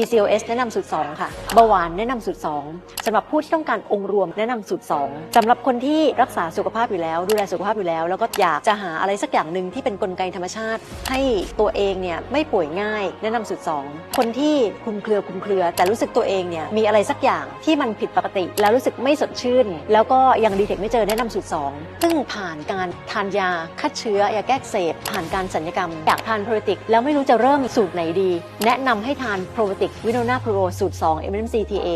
PCOS แนะนำสูตร 2 ค่ะเบาหวานแนะนำสูตร 2สำหรับผู้ที่ต้องการองค์รวมแนะนำสูตร 2สำหรับคนที่รักษาสุขภาพอยู่แล้ว ดูแลสุขภาพอยู่แล้ว แล้วก็อยากจะหาอะไรสักอย่างหนึ่งที่เป็นกลไกธรรมชาติ ให้ตัวเองเนี่ยไม่ป่วยง่าย แนะนำสูตร 2 คนที่คุมเครือคุมเครือ แต่รู้สึกตัวเองเนี่ยมีอะไรสักอย่างที่มันผิดปกติ แล้วรู้สึกไม่สดชื่น แล้วก็ยังดีเทคไม่เจอแนะนำสูตร 2 ซึ่งผ่านการทานยาฆ่าเชื้อยาแก้กเสบผ่านการสัญญกรรม อยากทานโปรติกแล้วไม่รู้จะเริ่มสูตรไหนดี แนะนำให้ทานโปรติกวิโนนาโปรสูตร 2 MMCTA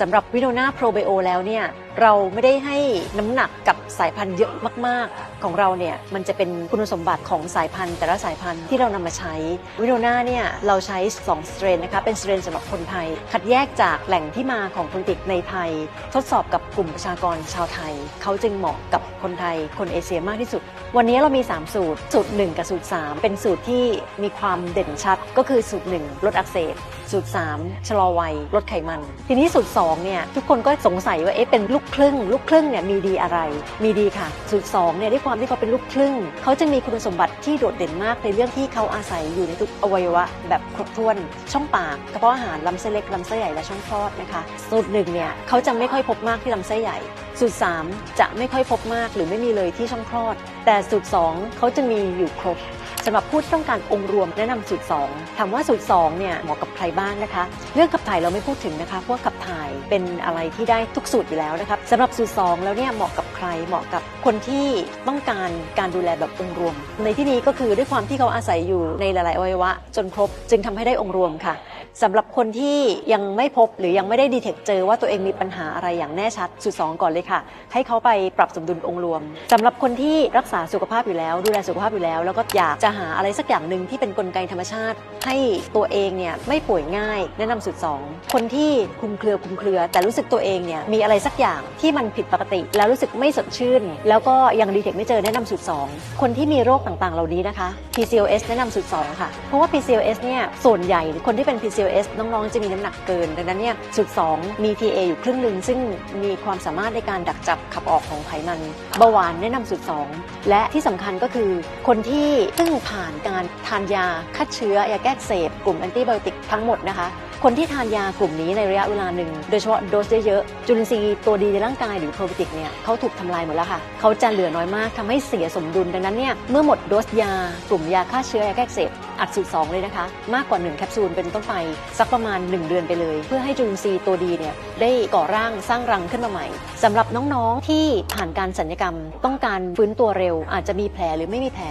สำหรับวิโนนาโปรไบโอแล้วเนี่ย เราไม่ได้ให้น้ำหนักกับสายพันธุ์เยอะมาก ๆ ของเราเนี่ย มันจะเป็นคุณสมบัติของสายพันธุ์ แต่ละสายพันธุ์ที่เรานำมาใช้ วิโนนาเนี่ย เราใช้ 2 สเตรนนะคะ เป็นสเตรนสำหรับคนไทย คัดแยกจากแหล่งที่มาของโปรไบโอติกในไทย ทดสอบกับกลุ่มประชากรชาวไทย เขาจึงเหมาะกับ คนไทย คนเอเชียมากที่สุด วันนี้เรามี 3 สูตร สูตร 1 กับสูตร 3 เป็นสูตรที่มีความเด่นชัด ก็คือสูตร 1 ลดอักเสบ สูตร 3 ชะลอวัย ลดไขมัน ทีนี้สูตร 2 เนี่ย ทุกคนก็สงสัยว่า เอ๊ะ เป็นลูกครึ่ง ลูกครึ่งเนี่ยมีดีอะไร มีดีค่ะ สูตร 2 เนี่ยด้วยความที่เขาเป็นลูกครึ่ง เขาจะมีคุณสมบัติที่โดดเด่นมากในเรื่องที่เขาอาศัยอยู่ในทุกอวัยวะ แบบครบถ้วน ช่องปาก กระเพาะอาหาร ลำไส้เล็ก ลำไส้ใหญ่ และช่องคลอดนะคะ สูตรหนึ่งเนี่ย เขาจะไม่ค่อยพบมากที่ลำไส้ใหญ่ สูตร 3 จะไม่ค่อยพบมากหรือไม่มีเลยที่ช่องคลอด แต่สูตร2เขาจะมีอยู่ครบ สำหรับผู้ที่ต้องการองค์รวมแนะนำสูตร 2 ถามว่าสูตร 2 เนี่ยเหมาะกับใครบ้างนะคะ เรื่องขับถ่ายเราไม่พูดถึงนะคะ เพราะว่าขับถ่ายเป็นอะไรที่ได้ทุกสูตรอยู่แล้วนะครับสำหรับสูตร 2 แล้วเนี่ยเหมาะกับใครเหมาะกับคนที่ต้องการการดูแลแบบองค์รวม ในที่นี้ก็คือด้วยความที่เขาอาศัยอยู่ในหลายๆอวัยวะ จนครบจึงทำให้ได้องค์รวมค่ะสำหรับคนที่ยังไม่พบหรือยังไม่ได้ดีเทคเจอว่าตัวเองมีปัญหาอะไรอย่างแน่ชัดสูตรสองก่อนเลยค่ะ ให้เขาไปปรับสมดุลองค์รวมสำหรับคนที่รักษาสุขภาพอยู่แล้ว ดูแลสุขภาพอยู่แล้ว แล้วก็อยากจะหาอะไรสักอย่างหนึ่งที่เป็นกลไกธรรมชาติ ให้ตัวเองเนี่ยไม่ป่วยง่าย แนะนำสูตรสองคนที่คุมเครือคุมเครือ แต่รู้สึกตัวเองเนี่ยมีอะไรสักอย่างที่มันผิดปกติ แล้วรู้สึกไม่สดชื่น แล้วก็ยังดีเทคไม่เจอแนะนำสูตรสองคนที่มีโรคต่างๆ เหล่านี้นะคะ PCOS แนะนำสูตรสองค่ะ เพราะว่า PCOS เนี่ยส่วนใหญ่คนที่เป็น PCOS น้องๆ จะมีน้ำหนักเกิน ดังนั้นเนี่ยสูตร2มี TA อยู่ครึ่งหนึ่งซึ่งมีความสามารถในการดักจับขับออกของไขมันเบาหวานแนะนำสูตร2และที่สำคัญก็คือคนที่เพิ่งผ่านการทานยาฆ่าเชื้อยาแก้เสบกลุ่มแอนติไบโอติกทั้งหมดนะคะ คนที่ทานยากลุ่มนี้ในระยะเวลาหนึ่ง โดยเฉพาะโดสเยอะๆจุลินทรีย์ตัวดีในร่างกายหรือโปรบิติกเนี่ยเขาถูกทำลายหมดแล้วค่ะเขาจะเหลือน้อยมากทำให้เสียสมดุลดังนั้นเนี่ยเมื่อหมดโดสยากลุ่มยาฆ่าเชื้อยาแก้เสบ อัดสูตร 2 เลยนะคะ มากกว่า 1 แคปซูลเป็นต้นไป สักประมาณ 1 เดือนไปเลย เพื่อให้จุลินทรีย์ตัวดีเนี่ยได้ก่อร่างสร้างรังขึ้นมาใหม่สำหรับน้องๆที่ผ่านการสัญญกรรม ต้องการฟื้นตัวเร็ว อาจจะมีแผลหรือไม่มีแผล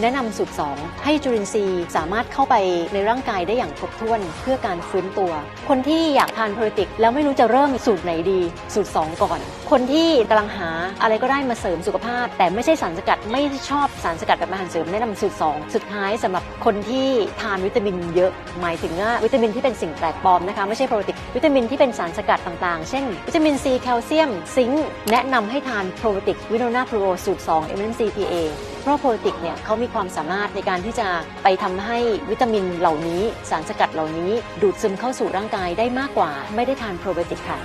แนะนำสูตร 2 ให้จุลินทรีย์สามารถเข้าไปในร่างกายได้อย่างครบถ้วนเพื่อการฟื้นตัว คนที่อยากทานโปรติกแล้วไม่รู้จะเริ่มสูตรไหนดี สูตร 2 ก่อน คนที่กำลังหาอะไรก็ได้มาเสริมสุขภาพ แต่ไม่ใช่สารสกัดไม่ชอบสารสกัดแบบอาหารเสริมแนะนำสูตร 2 สุดท้ายสำหรับคนที่ทานวิตามินเยอะหมายถึงว่าวิตามินที่เป็นสิ่งแปลกปลอมนะคะไม่ใช่โปรติกวิตามินที่เป็นสารสกัดต่างๆ เช่น วิตามินซีแคลเซียม ซิงค์แนะนำให้ทานโปรติกวิโนนาโปรสูตร2 MNCPA เพราะโปรติกเนี่ยเขามีความสามารถในการที่จะไปทำให้วิตามินเหล่านี้ สารสกัดเหล่านี้ ดูดซึมเข้าสู่ร่างกายได้มากกว่า ไม่ได้ทานโปรไบโติกค่ะ